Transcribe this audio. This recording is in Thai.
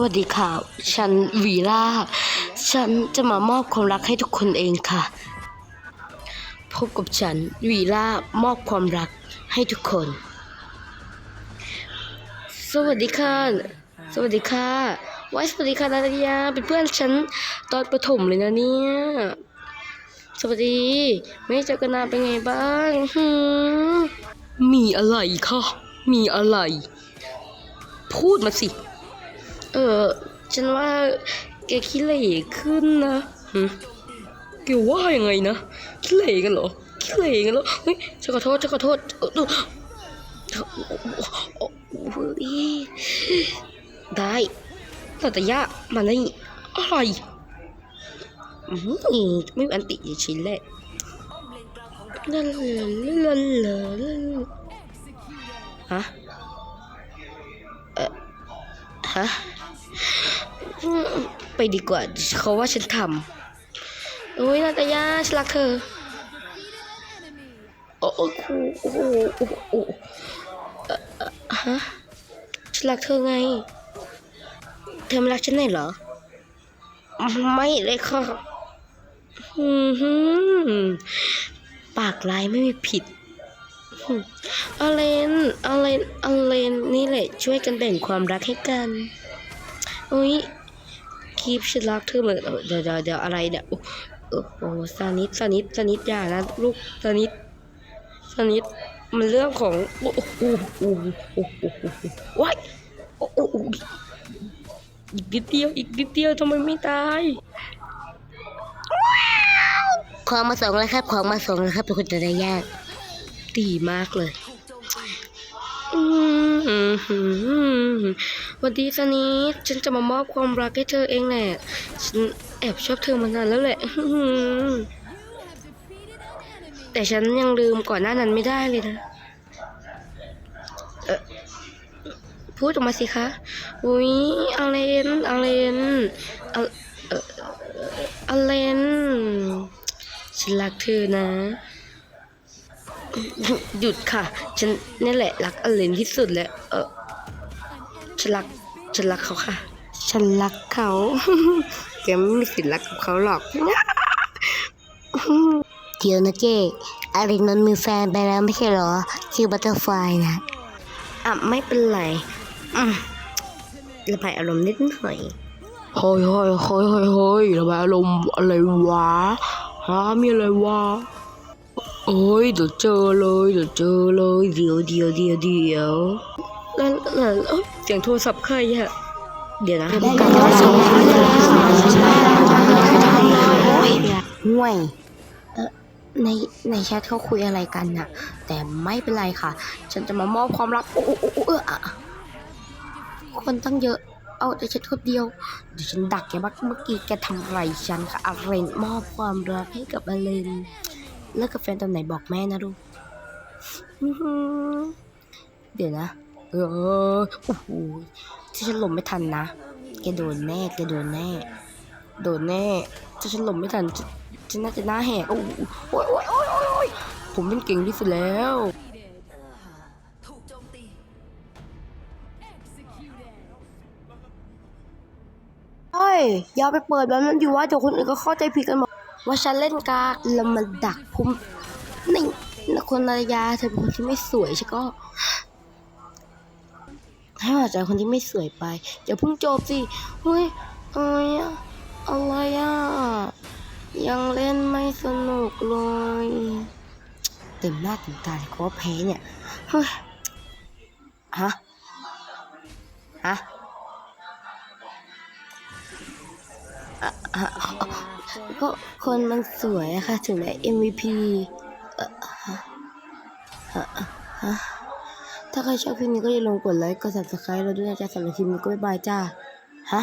วัสดีค่ะ ฉันวีล่า ฉันจะมามอบความรักให้ทุกคนเองค่ะ พบกับฉันวีล่ามอบความรักให้ทุกคน สวัสดีค่ะ สวัสดีค่ะ ไว้สวัสดีค่ะนาตยาเป็นเพื่อนฉันตอนประถมเลยนะเนี่ย สวัสดี ไม่เจอกันนานเป็นไงบ้างมีอะไรคะมีอะไร พูดมาสิ เออ ฉันว่าแกขี้เหร่ขึ้นนะหึแกว่ายังไงนะขี้เหร่กันเหรอขี้เหร่กันเหรอเฮ้ยฉันขอโทษฉันขอโทษเออเออเออเฮ้ยได้แต่แต่ยะมาเลยอะไรอืมไม่มีอันติอย่าชิ้นแหละลาลาลาลาฮะเออฮะ ไปดีกว่าเขาว่าฉันทำโอ้ยนาตายาฉันรักเธอโอ้โหโอ้โหโอ้โหโอ้โหเอ่อฮะฉันรักเธอไง เธอไม่รักฉันไหนเหรอ ไม่เลยค่ะหืมปากลายไม่มีผิดอืมอเลนอเลนอเลนนี่แหละช่วยกันแบ่งความรักให้กัน อ้ยคีบฉันรักเธอเหมือนเดี๋ยวเดี๋ยวเดี๋ยวอะไรเนี่ย โอ้โอ้โอ้สนิดสนิดสนิดอย่านะลูกสนิดสนิดมันเรื่องของโอ้โอ้โอ้โอ้โอ้โอ้ว้ายโอ้โอ้โอ้อีกนิดเดียวอีกนิดเดียวทำไมไม่ตายของมาส่งแล้วครับ ของมาส่งแล้วครับเป็นคนจะได้ยากดีมากเลย วัสดีสนีฉันจะมามอบความรักให้เธอเองแหละ ฉันแอบชอบเธอมานานแล้วแหละ แต่ฉันยังลืมก่อนหน้านั้นไม่ได้เลยนะเออพูดออกมาสิคะ อุ้ยอเลนอเลนอเลนฉันรักเธอนะ หยุดค่ะ ฉันนี่แหละรักอเลนที่สุดแล้วเออฉันรักฉันรักเขาค่ะ ฉันรักเขาแกไม่มีสิทธิ์รักกับเขาหรอกเดี๋ยวนะเจ๊อเลนมันมีแฟนไปแล้วไม่ใช่เหรอ ชื่อบัตเตอร์ไฟนะอะไม่เป็นไรอืมระบายอารมณ์นิดหน่อยเฮ้ยเฮ้ยเฮ้ยเฮ้ยเฮ้ยระบายอารมณ์อะไรวะฮะมีอะไรวะ เอ้ยเดี๋ยวเจอเลยเดี๋ยวเจอเลยเดี๋ยวเดี๋ยวเดี๋ยวเดี๋ยวแล้วแล้วเอ้ยเสียงโทรศัพท์ใครอะเดี๋ยวนะห่วยเอ่อในในแชทเขาคุยอะไรกันน่ะ แต่ไม่เป็นไรค่ะ ฉันจะมามอบความรักโอ้โอ้โอ้โอ้เอออะคนตั้งเยอะ เอาแต่ฉันคนเดียวเดี๋ยวฉันดักแกบักเมื่อกี้แกทำอะไรฉันค่ะอาเรนมอบความรักให้กับอาเรน เลิกกับแฟนตอนไหนบอกแม่นะลูกเดี๋ยวนะ เออโอ้โหที่ฉันหลบไม่ทันนะแกโดนแน่แกโดนแน่ โดนแน่ถ้าฉันหลบไม่ทันฉันฉันน่าจะหน้าแหกโอ้โหโอ้ยโอ้ยโอ้ยโอ้ยผมเป็นเก่งที่สุดแล้วเฮ้ยอย่าไปเปิดมันมันอยู่ว่าเดี๋ยวคนอื่นก็เข้าใจผิดกันหมด ว่าฉันเล่นกากแล้วมันดักพุ่มนี่นะคนนารยาเธอเป็นคนที่ไม่สวยใช่ก็ ให้หัวใจคนที่ไม่สวยไปอย่าพิ่งจบสิเฮ้ยอะไรอะอะไรอะยังเล่นไม่สนุกเลยเต็มหน้าเต็มตาเลยเขาแพ้เนี่ยเฮ้ยฮะฮะ ก็คนมันสวยอะค่ะ ถึงได้ MVP เอ่อฮะถ้าใครชอบคลิปนี้ก็อย่าลืมกดไลค์ กด subscribe เราด้วยนะจ๊ะสำหรับคลิปนี้ก็บ๊ายบายจ้า ฮะ